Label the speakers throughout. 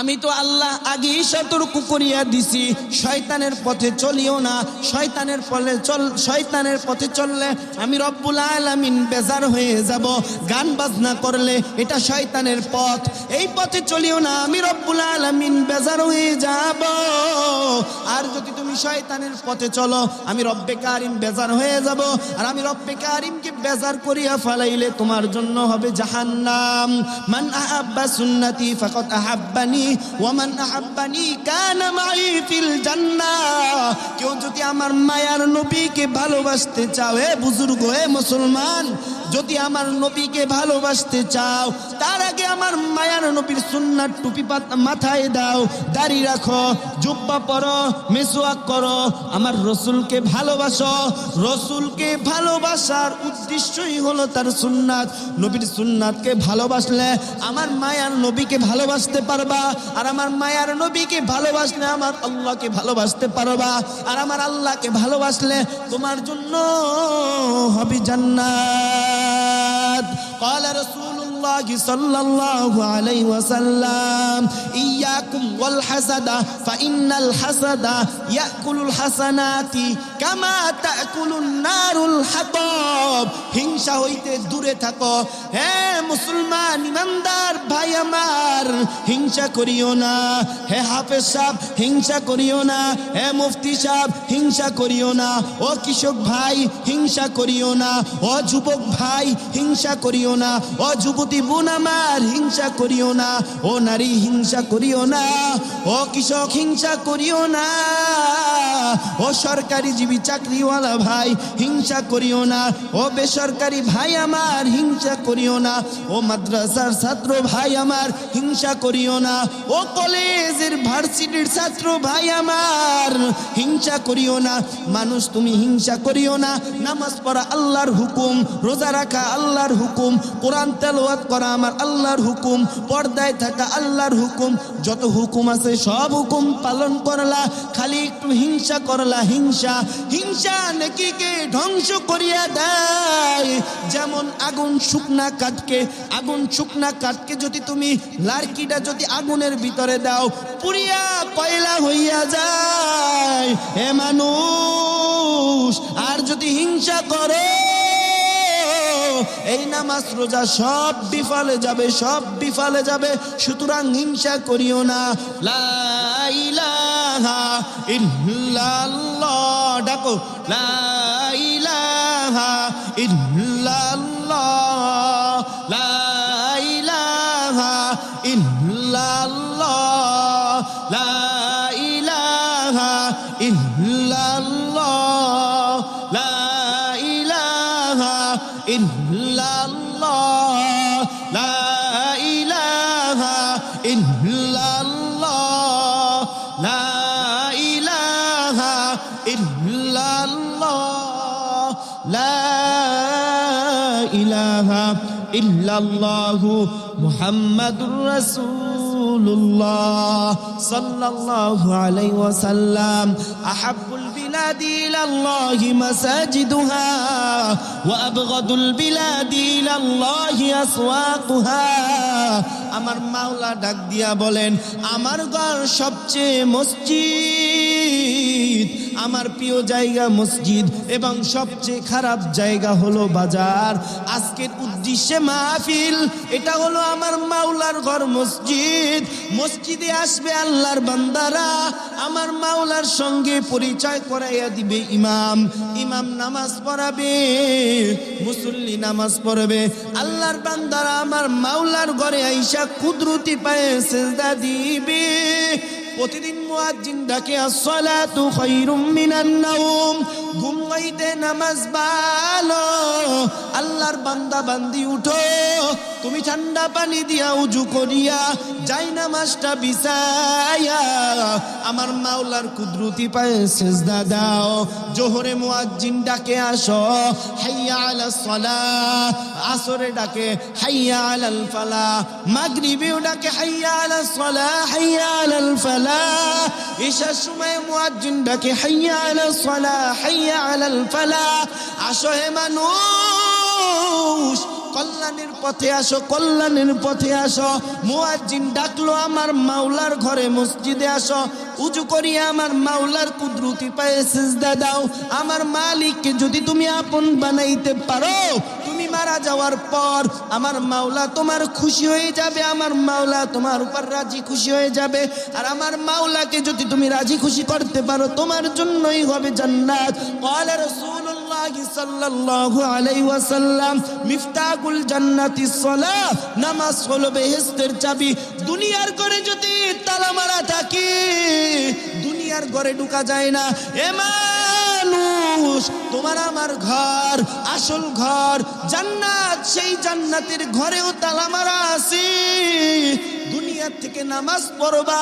Speaker 1: আমি তো আল্লাহ আগে সতর্ক করিয়া দিছি শয়তানের পথে চলিও না শয়তানের ফলে চল শয়তানের পথে চললে আমি রব্বুল আলামিন বেজার হয়ে যাব গান বাজনা করলে এটা শয়তানের পথ এই পথে চলিও না আমি রব্বুল আলামিন বেজার হয়ে যাব আর যদি তুমি শয়তানের পথে চলো আমি রব্বে কারিম বেজার হয়ে যাব আর আমি রব্বে কারিমকে বেজার করিয়া ফালাইলে তোমার জন্য হবে জাহান্নাম মান আহাব্বা সুন্নতি ফাকত আহাব্বানি ومن أحبني كان معي في الجنة কেউ যদি আমার মায়ার নবীকে ভালোবাসতে চাও হে বুজুর্গ হে মুসলমান যদি আমার নবীকে ভালোবাসতে চাও তার আগে আমার মায়ার নবীর সুন্নার টুপি মাথায় দাও দাড়ি রাখো জুব্বা পরো মেসোয়াক করো আমার রসুলকে ভালোবাসো রসুলকে ভালোবাসার উদ্দেশ্যই হলো তার সুন্নাত নবীর সুন্নাতকে ভালোবাসলে আমার মায়ার নবীকে ভালোবাসতে পারবা আর আমার মায়ার নবীকে ভালোবাসলে আমার আল্লাহকে ভালোবাসতে পারবা আর আমার আল্লাহকে ভালোবাসলে তোমার জন্য হবি জান্নাত قال رسول الله صلى الله عليه وسلم إياكم والحسد فإن الحسد يأكل الحسنات كما تأكل النار الحطب হিংসা হইতে দূরে থাকো হ্যাঁ মুসলমান ইমানদার ভাই আমার হিংসা করিও না হে হাফেজ সাহ হিংসা করিও না হে মুফতি সাহ হিংসা করিও না ও কৃষক ভাই হিংসা করিও না ও যুবক ভাই হিংসা করিও না ও যুবক না মার হিংসা করিও না ও নারী হিংসা করিও না ও কৃষক হিংসা করিও না ও সরকারি জীবী চাকরিওয়ালা ভাই হিংসা করিও না ও বেসরকারি ভাই আমার হিংসা করিও না ও মাদ্রাসার ছাত্র ভাই আমার হিংসা করিও না ও কলেজের ভার্সিটির ছাত্র ভাই আমার হিংসা করিও না মানুষ তুমি হিংসা করিও না নামাজ পড়া আল্লাহর হুকুম রোজা রাখা আল্লাহর হুকুম কোরআন তেলোয়াত করা আমার আল্লাহর হুকুম পর্দায় থাকা আল্লাহর হুকুম যত হুকুম আছে সব হুকুম পালন করলা খালি একটু হিংসা করলা হিংসা হিংসা নেকিকে ধ্বংস করিয়া দেয় যেমন আগুন শুকনা কাঠকে আগুন শুকনা কাঠকে যদি তুমি লার্কিটা যদি আগুনের ভিতরে দাও পুরিয়া কয়লা হইয়া যায় এ মানুষ আর যদি হিংসা করে এই নামাজ রোজা সব বিফলে যাবে সব বিফলে যাবে সুতরাং হিংসা করিও না ডাকো লাইলাহা ইল্লাল্লাহ ইল্লাল্লাহ লা ইলাহা ইল্লাল্লাহু মুহাম্মাদুর রাসূলুল্লাহ সাল্লাল্লাহু আলাইহি ওয়াসাল্লাম আহাব্বুল البلاد إلى الله مساجدها وأبغض البلاد إلى الله أسواقها আমার মাওলা ডাক দিয়া বলেন আমার ঘর সবচেয়ে মসজিদ আমার প্রিয় জায়গা মসজিদ এবং সবচেয়ে খারাপ জায়গা হলো বাজার আজকের উদ্দেশ্যে মাহফিল এটা হলো আমার মাওলার ঘর মসজিদ মসজিদে আসবে আল্লাহর বান্দারা আমার মাওলার সঙ্গে পরিচয় করাইয়া দিবে ইমাম ইমাম নামাজ পড়াবে মুসল্লি নামাজ পড়বে আল্লাহর বান্দারা আমার মাওলার ঘরে আইসা কুদরতি পায়ে সেজদা দিবে প্রতিদিন মুয়াজ্জিন ডাকে আসসালাতু খায়রুম মিনান নাওম ঘুম হইতে নামাজ বাল আল্লাহর বান্দা বান্দি উঠো তুমি ঠান্ডা পানি দিয়া উজু করিয়া যাই না মাসটা বিছাইয়া আমার মাওলার কুদরতি পায়ে শেষ দাও জোহরে মুয়াজ্জিন ডাকে আসো হাইয়া আলা সলা আসরে ডাকে হাইয়া আলাল ফালা মাগরিবেও ডাকে হাইয়া আলা সলা হাইয়া আলাল ফালা ঈশার সময় মুয়াজ্জিন ডাকে হাইয়া আলা সলা হাইয়া আলাল ফালা আসো হে মানুষ মানুষ কল্যাণের পথে আসো কল্যাণের পথে আসো মুয়াজ্জিন ডাকলো আমার মাওলার ঘরে মসজিদে আসো উজু করি আমার মাওলার কুদরতি পায়ে সিজদা দাও আমার মালিককে যদি তুমি আপন বানাইতে পারো মারা যাওয়ার পর আমার মাওলা তোমার খুশি হয়ে যাবে আমার মাওলা তোমার উপর রাজি খুশি হয়ে যাবে আর আমার মাওলাকে যদি তুমি রাজি খুশি করতে পারো তোমার জন্যই হবে জান্নাত قال رسول সাল্লাল্লাহু আলাইহি ওয়াসাল্লাম মিফতাকুল জান্নাতি সলা নামাজ হলো বেহেশতের চাবি দুনিয়ার করে যদি তালা মারা থাকি দুনিয়ার ঘরে ঢুকা যায় না এমা মানুষ তোমার আমার ঘর আসল ঘর জান্নাত সেই জান্নাতের ঘরেও তালা মারা আছি দুনিয়া থেকে নামাজ পড়বা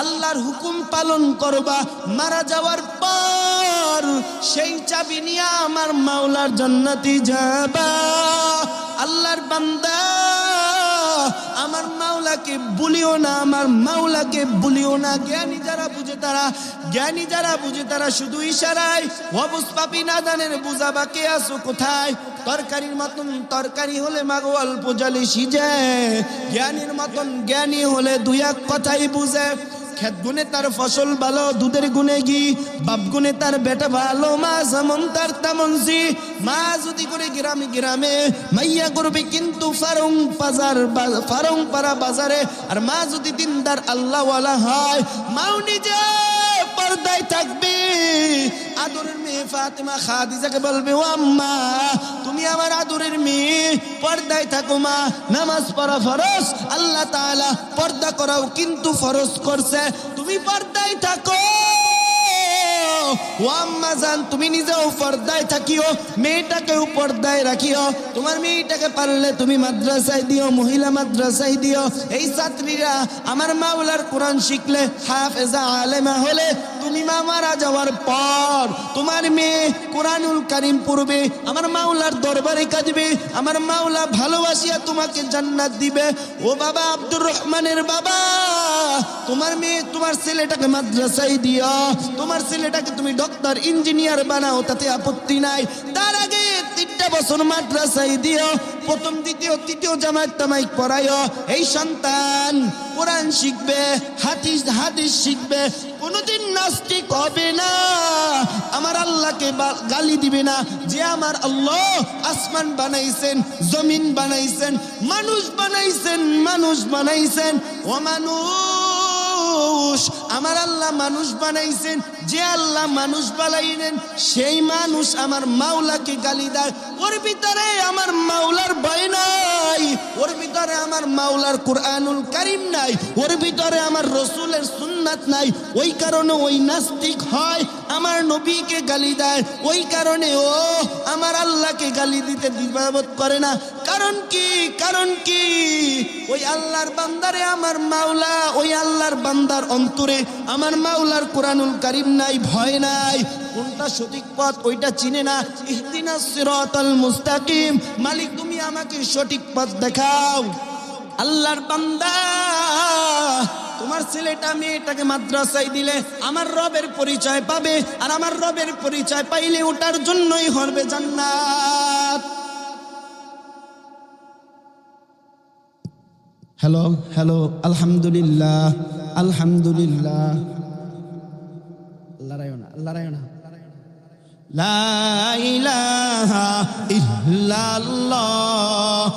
Speaker 1: আল্লাহর হুকুম পালন করবা মারা যাওয়ার পর সেই চাবি নিয়ে আমার মাওলার জান্নাতি যাবা আল্লাহর বান্দা আমার মাওলাকে বলিও না আমার মাওলাকে বলিও না জ্ঞানী যারা বুঝে তারা জ্ঞানী যারা বুঝে তারা শুধু ইশারায় অবুস পাপি না জানের বুঝা বাকে আসো কোথায় তরকারির মতন তরকারি হলে মাগো অল্প জলে সিজে জ্ঞানীর মতন জ্ঞানী হলে দুই এক কথাই বুঝে খেত গুনে তার ফসল ভালো দুধের গুনে গি বাপ গুনে তার বেটা ভালো মা যেমন তার তেমন জি মা যদি করে গ্রামে গ্রামে মাইয়া করবে কিন্তু ফারং বাজার ফারং পাড়া বাজারে আর মা যদি দিনদার আল্লাহওয়ালা হয় মাও নিজে পর্দায় থাকবে আদরের মেয়ে ফাতেমা খাদিজাকে বলবে ও আম্মা তুমি আমার আদরের মেয়ে পর্দায় থাকো মা নামাজ পড়া ফরস আল্লাহ তালা পর্দা করাও কিন্তু ফরজ করছে তুমি পর্দায় থাকো তুমি নিজেও পর্দায় থাকিও মেয়েটাকেও পর্দায় রাখিও তোমার মেয়েটাকে পারলে তুমি মাদ্রাসায় দিও মহিলা মাদ্রাসায় দিও এই ছাত্রীরা আমার মাওলার কোরআন শিখলে হাফেজা আলেমা হলে তুমি মা মারা যাওয়ার পর তোমার মেয়ে কোরআনুল করিম পড়বে আমার মাওলার দরবারে কাঁদবে আমার মাওলা ভালোবাসিয়া তোমাকে জান্নাত দিবে ও বাবা আব্দুর রহমানের বাবা তোমার মেয়ে তোমার ছেলেটাকে মাদ্রাসাই দিয়া তোমার ছেলেটাকে তুমি ডক্টর ইঞ্জিনিয়ার বানাও তাতে আপত্তি নাই তার আগে বছর মাদ্রাসায় দিও প্রথম দ্বিতীয় তৃতীয় জামাত তামাইক পড়াইও এই সন্তান কোরআন শিখবে হাদিস হাদিস শিখবে কোনোদিন নাস্তিক হবে না আমার আল্লাহকে গালি দিবে না যে আমার আল্লাহ আসমান বানাইছেন জমিন বানাইছেন মানুষ বানাইছেন মানুষ বানাইছেন ও মানুষ মানুষ আমার আল্লাহ মানুষ বানাইছেন যে আল্লাহ মানুষ বানাইলেন সেই মানুষ আমার মাওলাকে গালি দেয় ওর ভিতরে আমার মাওলার ভয় নাই ওর ভিতরে আমার মাওলার কোরআনুল কারিম নাই ওর ভিতরে আমার রসুলের সুন্নাত নাই ওই কারণে ওই নাস্তিক হয় আমার নবীকে গালি দেয় ওই কারণে ও আমার আল্লাহকে গালি দিতে দিবাবত করে না কারণ কি কারণ কি ওই আল্লাহর বান্দারে আমার মাওলা ওই আল্লাহর বান্দার অন্তরে আমার মাওলার কোরআনুল কারিম নাই ভয় নাই কোনটা সঠিক পথ ওইটা চিনে না ইহদিনা সিরাতাল মুস্তাকিম মালিক তুমি আমাকে সঠিক পথ দেখাও আল্লাহর বান্দা তোমার ছেলেটা মেয়েটাকে মাদ্রাসায় দিলে আমার রবের পরিচয় পাবে আর আমার রবের পরিচয় পাইলে ওটার জন্যই হরবে জান্নাত
Speaker 2: হ্যালো হ্যালো আলহামদুলিল্লাহ আলহামদুলিল্লাহ লড়াইও না
Speaker 1: লা ইল্লাল্লাহ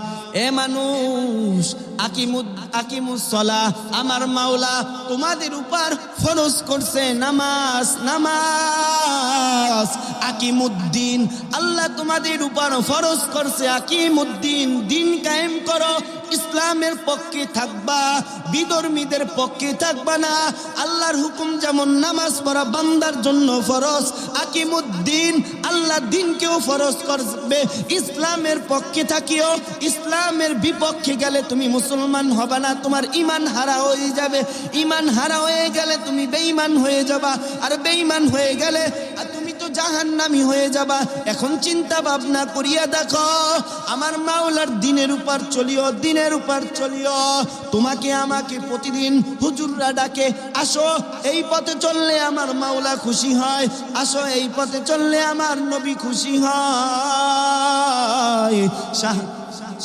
Speaker 1: এ মানুষ আকিমুসলা আমার মাওলা তোমাদের উপর ফরজ করছে নামাজ নামাজ আকিমুদ্দিন আল্লাহ তোমাদের উপর ফরজ করছে আকিমুদ্দিন দিন কায়েম করো ইসলামের পক্ষে থাকবা বিধর্মীদের পক্ষে থাকবা না আল্লাহর হুকুম যেমন নামাজ পড়া বান্দার জন্য ফরজ আকিমুদ্দিন আল্লাহ দিনকেও ফরজ করবে ইসলামের পক্ষে থাকিও ইসলামের বিপক্ষে গেলে তুমি মুসলমান হবে না তোমার ইমান হারা হয়ে যাবে ইমান হারা হয়ে গেলে তুমি বেঈমান হয়ে যাবা আর বেঈমান হয়ে গেলে জাহান্নামি হয়ে যাবা এখন চিন্তা ভাবনা করিয়া দেখো আমার মাওলার দিনের উপর চলিও দিনের উপর চলিও তোমাকে আমাকে প্রতিদিন হুজুররা ডাকে আসো এই পথে চললে আমার মাওলা খুশি হয় আসো এই পথে চললে আমার নবী খুশি হয় শাহ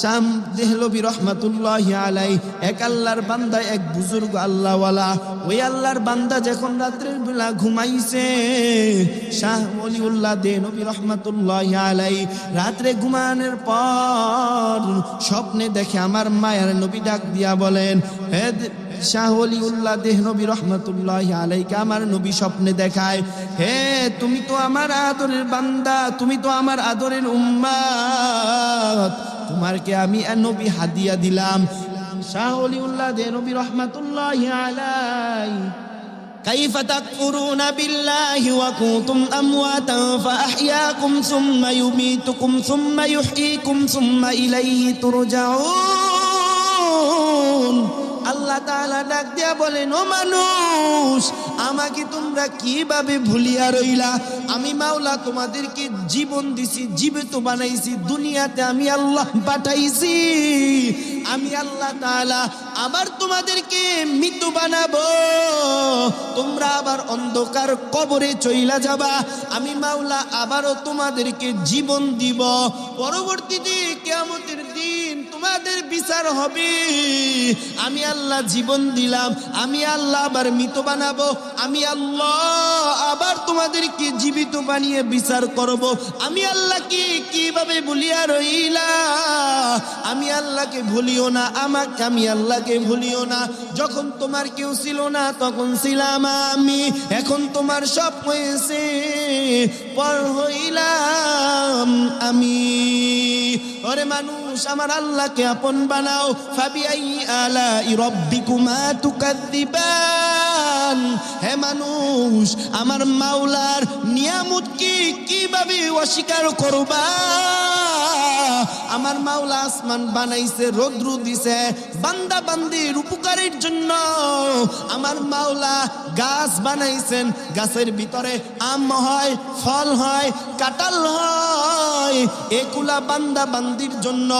Speaker 1: শাম দেহলবি রহমাতুল্লাহ আলাই এক আল্লাহর বান্দা এক বুজুর্গ আল্লাহওয়ালা ওই আল্লাহর বান্দা যখন রাত্রের বেলা ঘুমাইছে শাহ অলিউল্লাহ দে নবী রহমতুল্লাহ আলাই রাত্রে ঘুমানোর পর স্বপ্নে দেখে আমার মায়ের নবী ডাক দিয়া বলেন হে শাহ অলিউল্লাহ দেহনবী রহমতুল্লাহ আলাইকে আমার নবী স্বপ্নে দেখায় হে তুমি তো আমার আদরের বান্দা তুমি তো আমার আদরের উম্মা তোমারকে আমি নবী হাদিয়া দিলাম শাহ অলিউল্লাহ দেনবী রহমাতুল্লাহ আলাই كيف تكفرون بالله وكنتم أمواتا فأحياكم ثم يميتكم ثم يحييكم ثم إليه ترجعون আল্লাহ তাআলা ডাক দিয়া বলেন ও মানুষ আমাকে তোমরা কিভাবে ভুলিয়া রইলা আমি মাওলা তোমাদেরকে জীবন দিছি জীবিত বানাইছি দুনিয়াতে আমি আল্লাহ পাঠাইছি আমি আল্লাহ তালা আবার তোমাদেরকে মৃত্যু বানাবো তোমরা আবার অন্ধকার কবরে চইলা যাবা আমি মাওলা আবারও তোমাদেরকে জীবন দিব পরবর্তীতে কেমতের দিন তোমাদের বিচার হবে আমি আল্লাহ জীবন দিলাম আমি আল্লাহ আবার মৃত বানাবো আমি আল্লাহ আবার তোমাদেরকে জীবিত বানিয়ে বিচার করব আমি আল্লাহকে কিভাবে বলিয়া রইলা আমি আল্লাহকে ভুলিও না আমাকে আমি আল্লাহকে ভুলিও না যখন তোমার কেউ ছিল না তখন ছিলাম আমি এখন তোমার সব হয়েছে পর হইলাম আমি ওরে মানুষ আমার আল্লাহকে আপন বানাও ফাবি আলা রব্বিকুমা তুকাদ্দিবা বাজান হে মানুষ আমার মাওলার নিয়ামত কি কিভাবে অস্বীকার করবা আমার মাওলা আসমান বানাইছে রৌদ্র দিছে বান্দা বান্দির উপকারের জন্য আমার মাওলা গাছ বানাইছেন গাছের ভিতরে আম হয় ফল হয় কাটাল হয় একুলা বান্দা বান্দির জন্য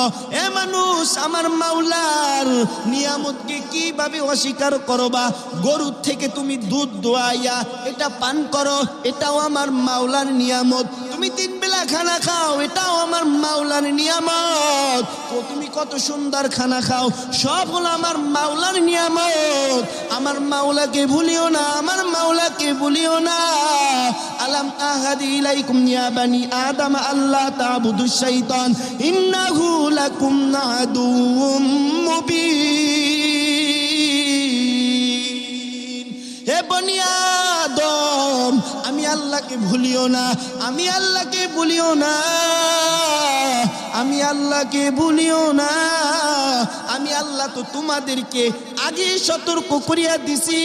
Speaker 1: এ মানুষ আমার মাওলার নিয়ামতকে কিভাবে অস্বীকার করবা গরুর থেকে তুমি দুধ দোয়াইয়া এটা পান করো এটাও আমার মাওলার নিয়ামত তুমি তিন বেলা খানা খাও এটাও আমার মাওলার নিয়ামত ও তুমি কত সুন্দর খানা খাও সব হলো আমার মাওলার নিয়ামত আমার মাওলাকে ভুলিও না আমার মাওলাকে ভুলিও না আলাম আহাদি ইলাইকুম ইয়া বানি আদম আল্লাহ তাবুদু শাইতান ইন্নাহু লাকুম আদুউম মুবিন হে বনিয়াদম আমি আল্লাহকে ভুলিও না আমি আল্লাহকে ভুলিও না আমি আল্লাহকে ভুলিও না আমি আল্লাহ তো তোমাদেরকে আগে সতর্ক করিয়া দিছি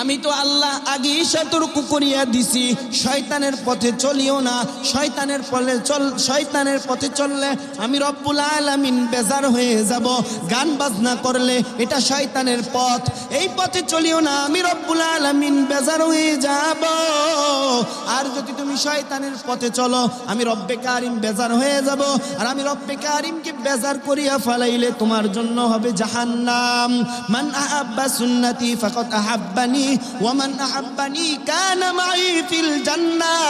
Speaker 1: আমি তো আল্লাহ আগেই সতর্ক করিয়া দিছি শয়তানের পথে চলিও না শয়তানের পথে চল শয়তানের পথে চললে আমি রব্বুল আলামিন বেজার হয়ে যাব গান বাজনা করলে এটা শয়তানের পথ এই পথে চলিও না আমি রব্বুল আলামিন বেজার হয়ে যাব আর যদি তুমি শয়তানের পথে চলো আমি রব্বে কারিম বেজার হয়ে যাব আর আমি রব্বে কারিমকে বেজার করিয়া ফালাইলে তোমার জন্য হবে জাহান্নাম মান আহাব্বা সুন্নতি ফাকত আহাব্বানি ওয়ামান আহাব্বানি কানা ফিল জান্নাহ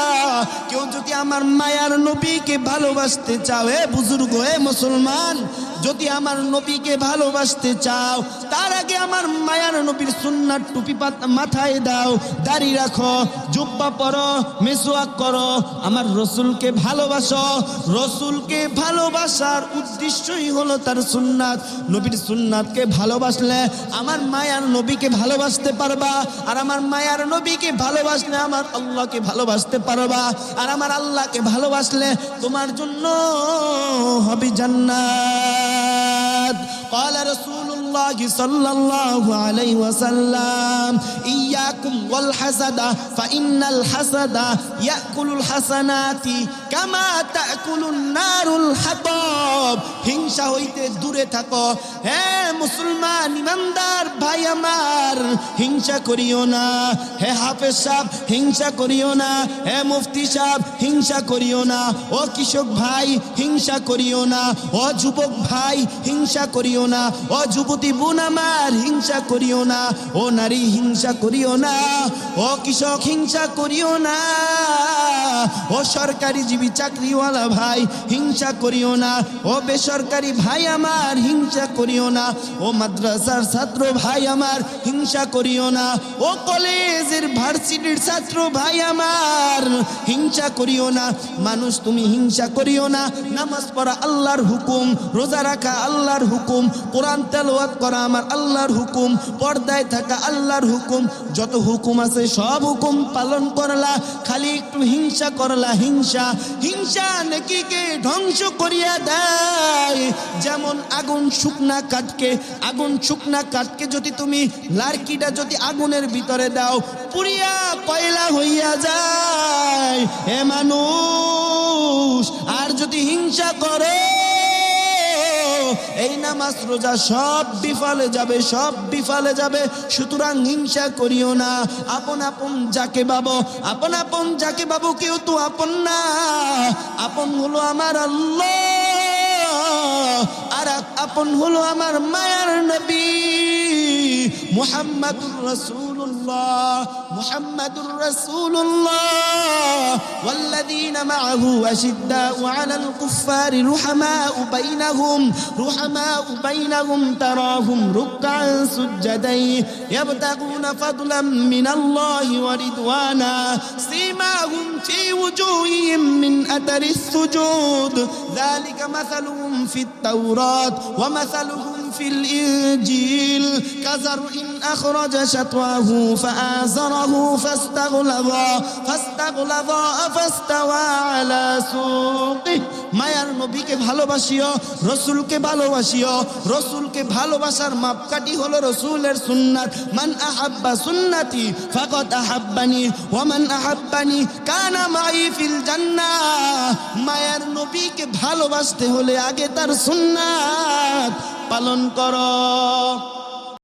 Speaker 1: কেউ যদি আমার মায়ার নবীকে ভালোবাসতে চাও হে বুজুর্গ হে মুসলমান যদি আমার নবীকে ভালোবাসতে চাও তার আগে আমার মায়ার নবীর সুন্নার টুপি মাথায় দাও দাড়ি রাখো জুব্বা পর মেসোয়াক করো আমার রসুলকে ভালোবাসো রসুলকে ভালোবাসার উদ্দেশ্যই হলো তার সুন্নাত নবীর সুন্নাতকে ভালোবাসলে আমার মায়ার নবীকে ভালোবাসতে পারবা আর আমার মায়ার নবীকে ভালোবাসলে আমার আল্লাহকে ভালোবাসতে পারবা আর আমার আল্লাহকে ভালোবাসলে তোমার জন্য হবে জান্নাত قال رسول الله صلى الله عليه وسلم إياكم والحسد فإن الحسد يأكل الحسنات كما تأكل النار الحطب হিংসা হইতে দূরে থাকো হ্যাঁ মুসলমান ইমানদার ভাই আমার হিংসা করিও না হে হাফেজ সাহেব হিংসা করিও না হে মুফতি সাহেব হিংসা করিও না ও কৃষক ভাই হিংসা করিও না ও যুবক ভাই হিংসা করিও না ও যুবতী প্রতিবোন আমার হিংসা করিও না ও নারী হিংসা করিও না ও কৃষক হিংসা করিও না ও সরকারি জীবী চাকরিওয়ালা ভাই হিংসা করিও না ও বেসরকারি ভাই আমার হিংসা করিও না ও মাদ্রাসার ছাত্র ভাই আমার হিংসা করিও না ও কলেজের ভার্সিটির ছাত্র ভাই আমার হিংসা করিও না মানুষ তুমি হিংসা করিও না নামাজ পড়া আল্লাহর হুকুম রোজা রাখা আল্লাহর হুকুম কোরআন তেলোয়াত করা আমার আল্লাহর হুকুম পর্দায় থাকা আল্লাহর হুকুম যত হুকুম আছে সব হুকুম পালন করলা খালি একটু হিংসা হিংসা করলা হিংসা হিংসা নেকিকে ধ্বংস করিয়া দেয় যেমন আগুন শুকনা কাঠকে আগুন শুকনা কাঠকে যদি তুমি লার্কিটা যদি আগুনের ভিতরে দাও পুরিয়া কয়লা হইয়া যায় এ মানুষ আর যদি হিংসা করে এই নামাজ রোজা সব বিফলে যাবে সব বিফলে যাবে সুতরাং হিংসা করিও না আপন আপন যাকে বাবো আপন আপন যাকে বাবু কেউ তো আপন না আপন হলো আমার আর আপন হলো আমার মায়ার নবী মোহাম্মদুর রসুল الله محمد رسول الله والذين معه أشداء على الكفار رحماء بينهم رحماء بينهم تراهم ركعا سجدا يبتغون فضلا من الله ورضوانا سيماهم في وجوههم من أثر السجود ذلك مثلهم في التوراة ومثلهم في الإنجيل كزرع أخرج شطوه فآزره فاستغلظ فاستغلظ فاستوى على سوقه মায়ার নবীকে ভালোবাসিও রসুলকে ভালোবাসিও রসুলকে ভালোবাসার মাপকাঠি হলো রসুলের সুন্নাত মান আহাব্বা সুন্নাতি ফাকত আহাব্বানি ওমান আহাব্বানি কানা মাই ফিল জান্নাহ মায়ার নবীকে ভালোবাসতে হলে আগে তার সুন্নাত পালন করো